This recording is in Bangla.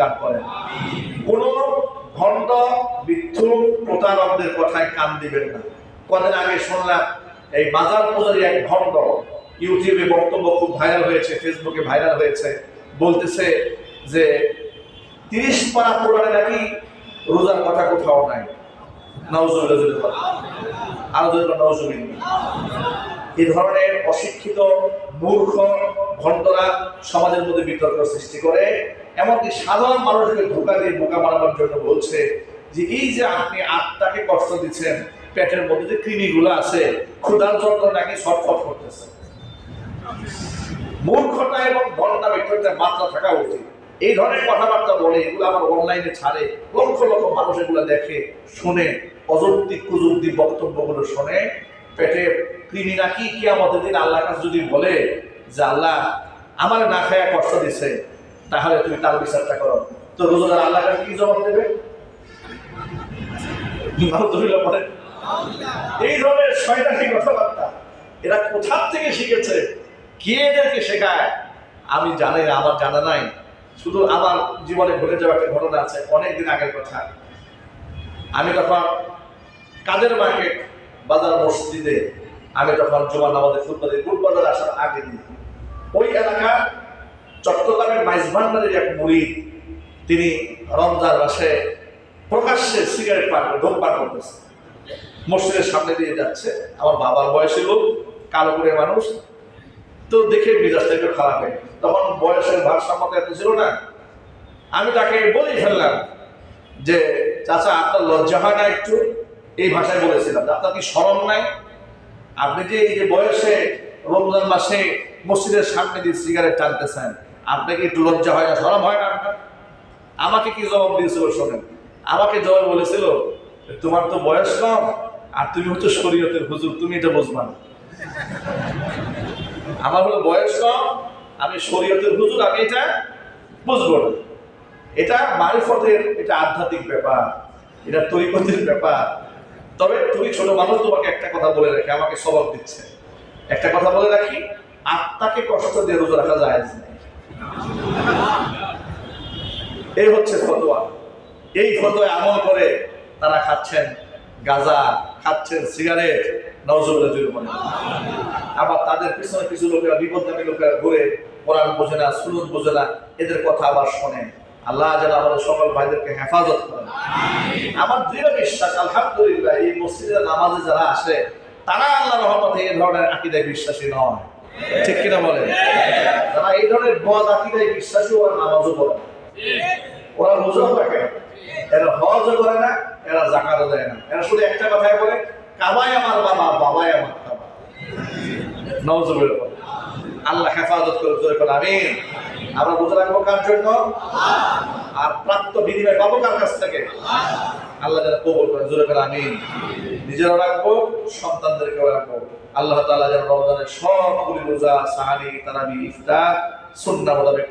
দান করেন। কোন ভণ্ড বিক্ষু প্রতারকদের কথায় কান দিবেন না। কদিন আগে শুনলাম, এই বাজার পূজারি এক ভণ্ড ইউটিউবে বক্তব্য খুব ভাইরাল হয়েছে, ফেসবুকে ভাইরাল হয়েছে। বলতেছে যে, তিরিশ পারা কোরআনে নাকি রোজার কথা কোথাও নাই। এই ধরনের অশিক্ষিত মূর্খ ভণ্ডরা সমাজের মধ্যে বিতর্ক সৃষ্টি করে। এমনকি সাধারণ মানুষকে ধোকা দিয়ে বোকা বানানোর জন্য বলছে যে এই যে আপনি আত্মাকে কষ্ট দিচ্ছেন, পেটের মধ্যে যে কৃমিগুলো আছে, ক্ষুধার জন্য নাকি ছটফট করতেছে। মূর্খতা এবং ভণ্ডা ব্যক্তিত্বের মাত্রা থাকা উচিত। এই ধরনের কথাবার্তা বলে এগুলো আমার অনলাইনে ছাড়ে, লক্ষ লক্ষ মানুষ এগুলো দেখে, শুনে অযৌক্তিক কুযুক্তি বক্তব্যগুলো শুনে। পেটে কৃমি নাকি কি আমাদের দিন আল্লাহর কাছে যদি বলে যে আল্লাহ, আমার না খায়া কষ্ট দিছে তাহলে তুমি তার বিচারটা করো। তো রোজাদার আল্লাহ কাছে কি জবাব দেবে। এই ধরনের শয়তানি কথাবার্তা। এরা কোথার থেকে শিখেছে? কে এদেরকে শেখায়? আমি জানি না, আমার জানা নাই। শুধু আমার জীবনে ঘটে যাওয়া একটা ঘটনা আছে, অনেকদিন আগের কথা। আমি তখন কাদের মার্কেট, বাজার মসজিদে, আমি তখন জুমার নামাজে ফুটবলে ফুটবলের আসার আগে এলাকা মাইজভান্ডারের এক মুরিদ তিনি রমজান মাসে প্রকাশ্যে সিগারেট পান ধূমপান করতেছে। মসজিদের সামনে দিয়ে যাচ্ছে। আমার বাবার বয়সী লোক, কালো করে মানুষ। তো দেখে মেজাজটা একটু খারাপ হয় তখন বয়সের ভারসাম্যতা এত ছিল না। আমি তাকে বলেই ফেললাম যে, চাচা, আপনার লজ্জা হয় না একটু? এই ভাষায় বলেছিলাম আপনার কি স্মরণ নাই? আপনি যে এই যে বয়সে রমজান মাসে মসজিদের সামনে দিয়ে সিগারেট টানতেছেন আপনি কি একটু লজ্জা হয় না? সরম হয় না আমাকে কি জবাব দিয়েছিল শোনেন? আমাকে জবাব বলেছিল, তোমার তো বয়স কম আর তুমি হচ্ছে শরীয়তের হুজুর, তুমি এটা বুঝবা না। আমার হলো বয়স কম, আমি শরীয়তের হুজুর, আমি এটা বুঝব না। এটা মারিফতের এটা আধ্যাত্মিক ব্যাপার, এটা তরিকতের ব্যাপার। তবে তুমি ছোট মানুষ, তোমাকে একটা কথা বলে রাখি, আমাকে সবক দিচ্ছে। একটা কথা বলে রাখি, আত্মাকে কষ্ট দিয়ে রোজা রাখা যায় না এই হচ্ছে ফতোয়া। এই ফতোয়া আমল করে তারা খাচ্ছেন গাঁজা, খাচ্ছেন সিগারেট আবার তাদের পিছনে কিছু লোকেরা লোকেরা ঘুরে কোরআন বোঝে না সুনুদ বোঝে না, এদের কথা আবার শোনে। আল্লাহ যেন আমাদের সকল ভাইদেরকে হেফাজত করেন। আমার দৃঢ় বিশ্বাস, আলহামদুলিল্লাহ, এই মসজিদের নামাজে যারা আসে, তারা আল্লাহ রহমতে এই ধরনের আকিদায় বিশ্বাসী নয়। ঠিক কিনা বলেন? এই ধরনের বদ আকিদায় বিশ্বাসী ওরা নামাজও পড়ে না। ওরা রোজাও থাকে না। এরা হজও করে না, এরা জাকাতও দেয় না এরা শুধু একটা কথাই বলে, কাবাই আমার বাবা, বাবাই আমার কাবা নওজুবিল আল্লাহ হেফাজত করে জোরে করে আমিন। আমরা বুঝে রাখব কার জন্য? আর প্রাপ্ত বিনিময় পাবো কার কাছ থেকে? আল্লাহ যেন কবুল করে, জোরে করে আমিন। নিজেরও রাখব, সন্তানদেরকেও রাখব। আল্লাহ তালা যেন রমজানের সবগুলি রোজা, সাহানি, তারাবি, ইফতার, সুন্নাহ মোতাবেক